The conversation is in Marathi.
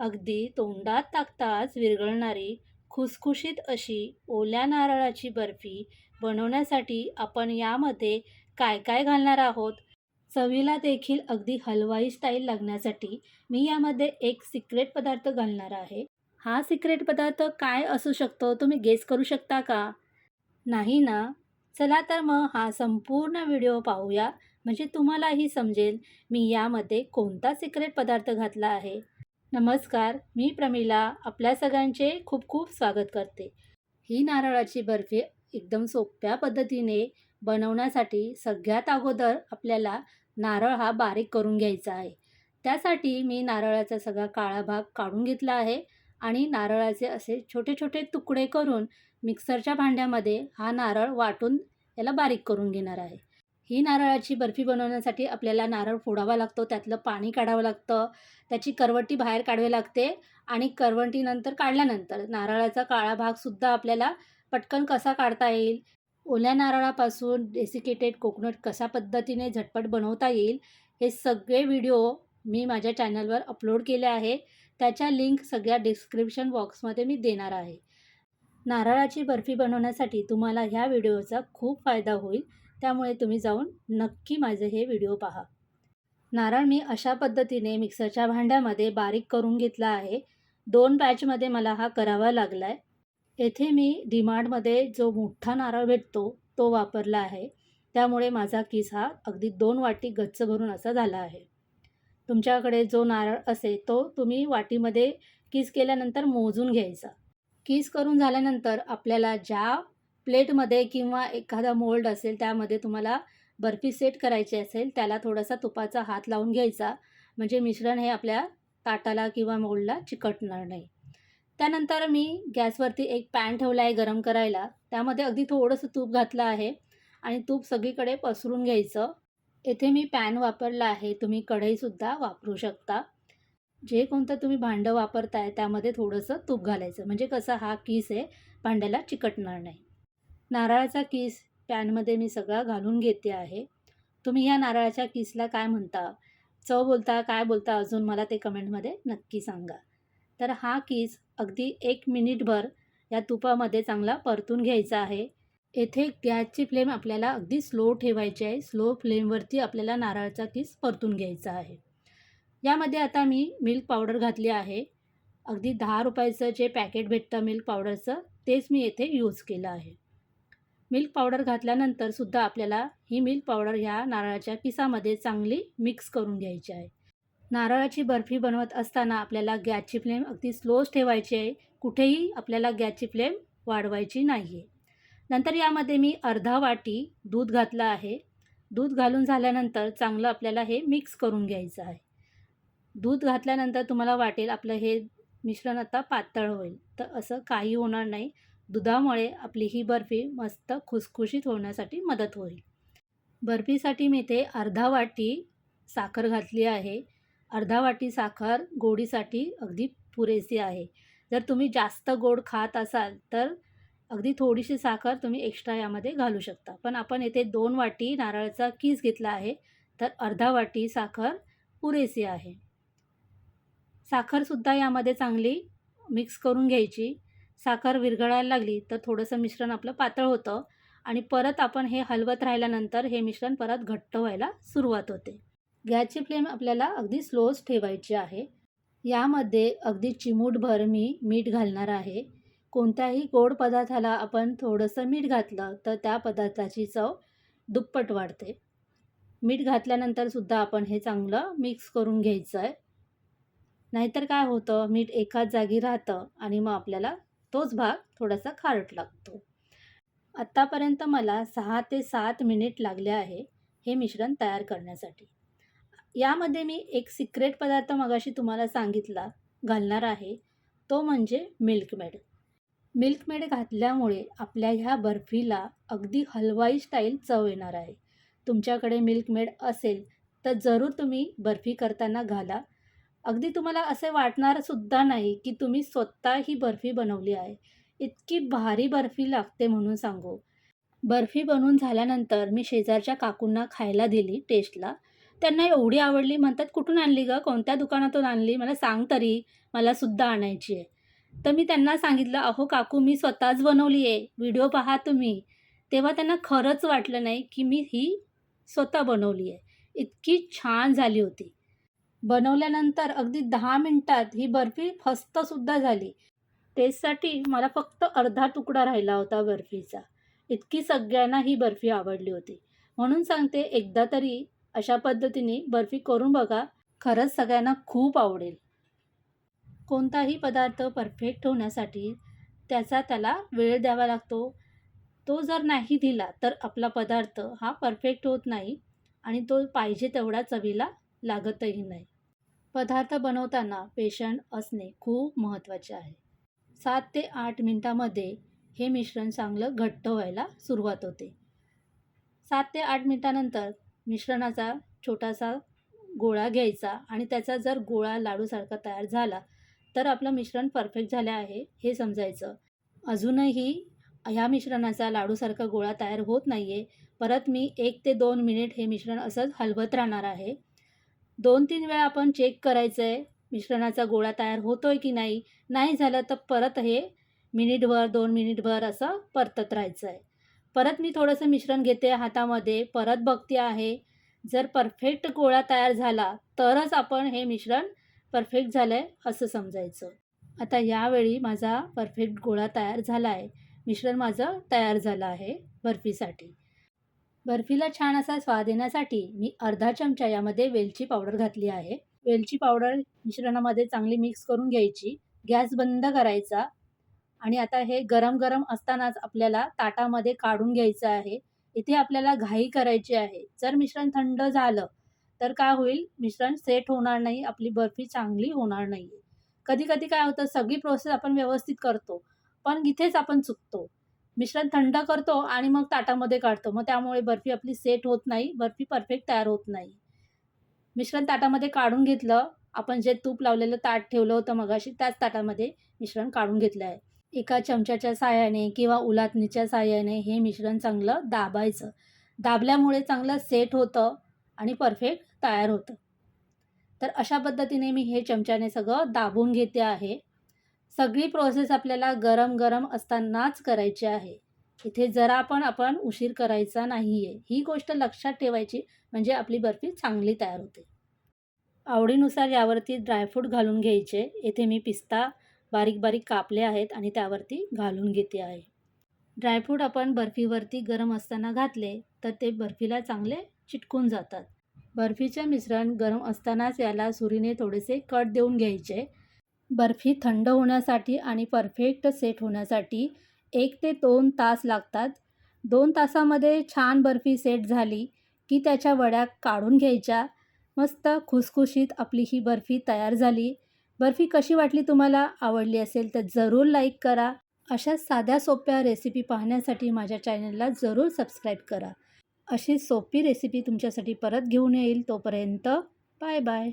अगदी तोंडात टाकताच विरघळणारी खुसखुशीत अशी ओल्या नारळाची बर्फी बनवण्यासाठी आपण यामध्ये काय काय घालणार आहोत? चवीला देखील अगदी हलवाई स्टाईल लागण्यासाठी मी यामध्ये एक सिक्रेट पदार्थ घालणार आहे. हा सिक्रेट पदार्थ काय असू शकतो तुम्ही गेस करू शकता का? नाही ना? चला तर मग हा संपूर्ण व्हिडिओ पाहूया. म्हणजे तुम्हालाही समजेल मी यामध्ये कोणता सिक्रेट पदार्थ घातला आहे. नमस्कार मी प्रमिला आपल्या सगळ्यांचे खूप खूप स्वागत करते. ही नारळाची बर्फी एकदम सोप्या पद्धतीने बनवण्यासाठी सगळ्यात अगोदर आपल्याला नारळ हा बारीक करून घ्यायचा आहे. त्यासाठी मी नारळाचा सगळा काळा भाग काढून घेतला आहे आणि नारळाचे असे छोटे छोटे तुकडे करून मिक्सरच्या भांड्यामध्ये हा नारळ वाटून याला बारीक करून घेणार आहे. ही नारळाची बर्फी बनवण्यासाठी आपल्याला नारळ फोडावा लागतो त्यातलं पाणी काढावं लागतं त्याची करवटी बाहेर काढावी लागते आणि करवटीनंतर काढल्यानंतर नारळाचा काळा भागसुद्धा आपल्याला पटकन कसा काढता येईल ओल्या नारळापासून डेसिकेटेड कोकोनट कशा पद्धतीने झटपट बनवता येईल हे सगळे व्हिडिओ मी माझ्या चॅनलवर अपलोड केले आहे. त्याच्या लिंक सगळ्या डिस्क्रिप्शन बॉक्समध्ये मी देणार आहे. नारळाची बर्फी बनवण्यासाठी तुम्हाला ह्या व्हिडिओचा खूप फायदा होईल. त्यामुळे तुम्ही जाऊन नक्की माझे हे व्हिडिओ पहा. नारळ मी अशा पद्धतीने मिक्सरच्या भांड्यामध्ये बारीक करून घेतला आहे. दोन बॅचमध्ये मला हा करावा लागला आहे येथे मी डिमार्टमध्ये जो मोठा नारळ भेटतो तो वापरला आहे. त्यामुळे माझा किस हा अगदी दोन वाटी गच्च भरून असा झाला आहे. तुमच्याकडे जो नारळ असेल तो तुम्ही वाटीमध्ये किस केल्यानंतर मोजून घ्यायचा. किस करून झाल्यानंतर आपल्याला ज्या प्लेटमध्ये किंवा एखादा मोल्ड असेल त्यामध्ये तुम्हाला बर्फी सेट करायची असेल त्याला थोडासा तुपाचा हात लावून घ्यायचा. म्हणजे मिश्रण हे आपल्या ताटाला किंवा मोल्डला चिकटणार नाही. त्यानंतर मी गॅसवरती एक पॅन ठेवला आहे गरम करायला. त्यामध्ये अगदी थोडंसं तूप घातलं आहे आणि तूप सगळीकडे पसरून घ्यायचं. येथे मी पॅन वापरला आहे तुम्ही कढईसुद्धा वापरू शकता. जे कोणतं तुम्ही भांडं वापरताय त्यामध्ये थोडंसं तूप घालायचं. म्हणजे कसं हा किस आहे भांड्याला चिकटणार नाही. नारळाचा किस पॅनमध्ये मी सगळा घालून घेते आहे. तुम्ही ह्या नारळाच्या किसला काय म्हणता? चव बोलता काय बोलता अजून मला ते कमेंटमध्ये नक्की सांगा. तर हा किस अगदी एक मिनिटभर या तुपामध्ये चांगला परतून घ्यायचा आहे. येथे गॅसची फ्लेम आपल्याला अगदी स्लो ठेवायची आहे. स्लो फ्लेमवरती आपल्याला नारळाचा किस परतून घ्यायचा आहे. यामध्ये आता मी मिल्क पावडर घातली आहे. अगदी दहा रुपयाचं जे पॅकेट भेटतं मिल्क पावडरचं तेच मी येथे यूज केलं आहे. मिल्क पावडर घातल्यानंतर सुद्धा आपल्याला ही मिल्क पावडर ह्या नारळाच्या पिसामध्ये चांगली मिक्स करून घ्यायची आहे. नारळाची बर्फी बनवत असताना आपल्याला गॅसची फ्लेम अगदी स्लोच ठेवायची आहे. कुठेही आपल्याला गॅसची फ्लेम वाढवायची नाही आहे नंतर यामध्ये मी अर्धा वाटी दूध घातलं आहे. दूध घालून झाल्यानंतर चांगलं आपल्याला हे मिक्स करून घ्यायचं आहे. दूध घातल्यानंतर तुम्हाला वाटेल आपलं हे मिश्रण आता पातळ होईल. तर असं काही होणार नाही. दुधामुळे आपली ही बर्फी मस्त खुसखुशीत होण्यासाठी मदत होईल. बर्फीसाठी मी इथे अर्धा वाटी साखर घातली आहे. अर्धा वाटी साखर गोडीसाठी अगदी पुरेसी आहे. जर तुम्ही जास्त गोड खात असाल तर अगदी थोडीशी साखर तुम्ही एक्स्ट्रा यामध्ये घालू शकता. पण आपण येथे दोन वाटी नारळाचा कीस घेतला आहे तर अर्धा वाटी साखर पुरेसी आहे. साखरसुद्धा यामध्ये चांगली मिक्स करून घ्यायची. साखर विरघळायला लागली तर थोडंसं मिश्रण आपलं पातळ होतं आणि परत आपण हे हलवत राहिल्यानंतर हे मिश्रण परत घट्ट व्हायला सुरुवात होते. गॅसची फ्लेम आपल्याला अगदी स्लोच ठेवायची आहे. यामध्ये अगदी चिमूटभर मी मीठ घालणार आहे. कोणत्याही गोड पदार्थाला आपण थोडंसं मीठ घातलं तर त्या पदार्थाची चव दुप्पट वाढते. मीठ घातल्यानंतरसुद्धा आपण हे चांगलं मिक्स करून घ्यायचं आहे नाहीतर काय होतं मीठ एकाच जागी राहतं आणि मग आपल्याला तोच भाग थोडासा खारट लागतो. आत्तापर्यंत मला सहा ते सात मिनिट लागले आहे हे मिश्रण तयार करण्यासाठी. यामध्ये मी एक सिक्रेट पदार्थ मगाशी तुम्हाला सांगितला घालणार आहे. तो म्हणजे मिल्कमेड मिल्कमेड घातल्यामुळे आपल्या ह्या बर्फीला अगदी हलवाई स्टाईल चव येणार आहे. तुमच्याकडे मिल्कमेड असेल तर जरूर तुम्ही बर्फी करताना घाला. अगदी तुम्हाला असे वाटणारसुद्धा नाही की तुम्ही स्वतः ही बर्फी बनवली आहे. इतकी भारी बर्फी लागते म्हणून सांगू. बर्फी बनवून झाल्यानंतर मी शेजारच्या काकूंना खायला दिली टेस्टला. त्यांना एवढी आवडली म्हणतात कुठून आणली गं? कोणत्या दुकानातून आणली? मला सांग तरी. मला सुद्धा आणायची आहे. तर मी त्यांना सांगितलं अहो काकू मी स्वतःच बनवली आहे. व्हिडिओ पहा तुम्ही. तेव्हा त्यांना खरंच वाटलं नाही की मी ही स्वतः बनवली आहे. इतकी छान झाली होती. बनवल्यानंतर अगदी दहा मिनटात ही बर्फी फस्तसुद्धा झाली. टेस्टसाठी मला फक्त अर्धा तुकडा राहिला होता बर्फीचा. इतकी सगळ्यांना ही बर्फी आवडली होती. म्हणून सांगते एकदा तरी अशा पद्धतीने बर्फी करून बघा. खरंच सगळ्यांना खूप आवडेल. कोणताही पदार्थ परफेक्ट होण्यासाठी त्याचा त्याला वेळ द्यावा लागतो. तो जर नाही दिला तर आपला पदार्थ हा परफेक्ट होत नाही आणि तो पाहिजे तेवढा चवीला लागतही नाही. पदार्थ बनवताना पेशंट असणे खूप महत्त्वाचे आहे. सात ते आठ मिनटामध्ये हे मिश्रण चांगलं घट्ट व्हायला सुरुवात होते. सात ते आठ मिनटानंतर मिश्रणाचा छोटासा गोळा घ्यायचा आणि त्याचा जर गोळा लाडूसारखा तयार झाला तर आपलं मिश्रण परफेक्ट झालं आहे हे समजायचं. अजूनही ह्या मिश्रणाचा लाडूसारखा गोळा तयार होत नाही आहे परत मी एक ते दोन मिनिट हे मिश्रण असंच हलवत राहणार आहे. दोन तीन वेळा आपण चेक करायचं आहे मिश्रणाचा गोळा तयार होतो आहे की नाही? नाही झालं तर परत हे मिनिटभर दोन मिनिटभर असं परतत राहायचं आहे परत मी थोडंसं मिश्रण घेते हातामध्ये परत बघते आहे. जर परफेक्ट गोळा तयार झाला तरच आपण हे मिश्रण परफेक्ट झालं आहे असं समजायचं. आता यावेळी माझा परफेक्ट गोळा तयार झाला आहे मिश्रण माझं तयार झालं आहे बर्फीसाठी. बर्फीला छान असा स्वाद येण्यासाठी मी अर्धा चमचा यामध्ये वेलची पावडर घातली आहे. वेलची पावडर मिश्रणामध्ये चांगली मिक्स करून घ्यायची. गॅस बंद करायचा आणि आता हे गरम गरम असतानाच आपल्याला ताटामध्ये काढून घ्यायचं आहे. इथे आपल्याला घाई करायची आहे. जर मिश्रण थंड झालं तर काय होईल? मिश्रण सेट होणार नाही. आपली बर्फी चांगली होणार नाही कधी कधी काय होतं? सगळी प्रोसेस आपण व्यवस्थित करतो. पण इथेच आपण चुकतो. मिश्रण थंड करतो आणि मग ताटामध्ये काढतो. मग त्यामुळे बर्फी आपली सेट होत नाही. बर्फी परफेक्ट तयार होत नाही. मिश्रण ताटामध्ये काढून घेतलं. आपण जे तूप लावलेलं ताट ठेवलं होतं मगाशी त्याच ताटामध्ये मिश्रण काढून घेतलं आहे. एका चमच्याच्या साह्याने किंवा उलातणीच्या साह्याने हे मिश्रण चांगलं दाबायचं. दाबल्यामुळे चांगलं सेट होतं आणि परफेक्ट तयार होतं. तर अशा पद्धतीने मी हे चमच्याने सगळं दाबून घेते आहे. सगळी प्रोसेस आपल्याला गरम गरम असतानाच करायची आहे. इथे जरा पण आपण उशीर करायचा नाही आहे ही गोष्ट लक्षात ठेवायची म्हणजे आपली बर्फी चांगली तयार होते. आवडीनुसार यावरती ड्रायफ्रूट घालून घ्यायचे. येथे मी पिस्ता बारीक बारीक कापले आहेत आणि त्यावरती घालून घेते आहे. ड्रायफ्रूट आपण बर्फीवरती गरम असताना घातले तर ते बर्फीला चांगले चिटकून जातात. बर्फीचे मिश्रण गरम असतानाच याला सुरीने थोडेसे कट देऊन घ्यायचे. बर्फी थंड होण्यासाठी आणि परफेक्ट सेट होण्यासाठी एक ते दोन तास लागतात. दोन तासामध्ये छान बर्फी सेट झाली की त्याच्या वड्या काढून घ्यायच्या. मस्त खुसखुशीत आपली ही बर्फी तयार झाली. बर्फी कशी वाटली तुम्हाला? आवडली असेल तर जरूर लाईक करा. अशा साध्या सोप्या रेसिपी पाहण्यासाठी माझ्या चॅनलला जरूर सबस्क्राईब करा. अशी सोपी रेसिपी तुमच्यासाठी परत घेऊन येईल. तोपर्यंत बाय बाय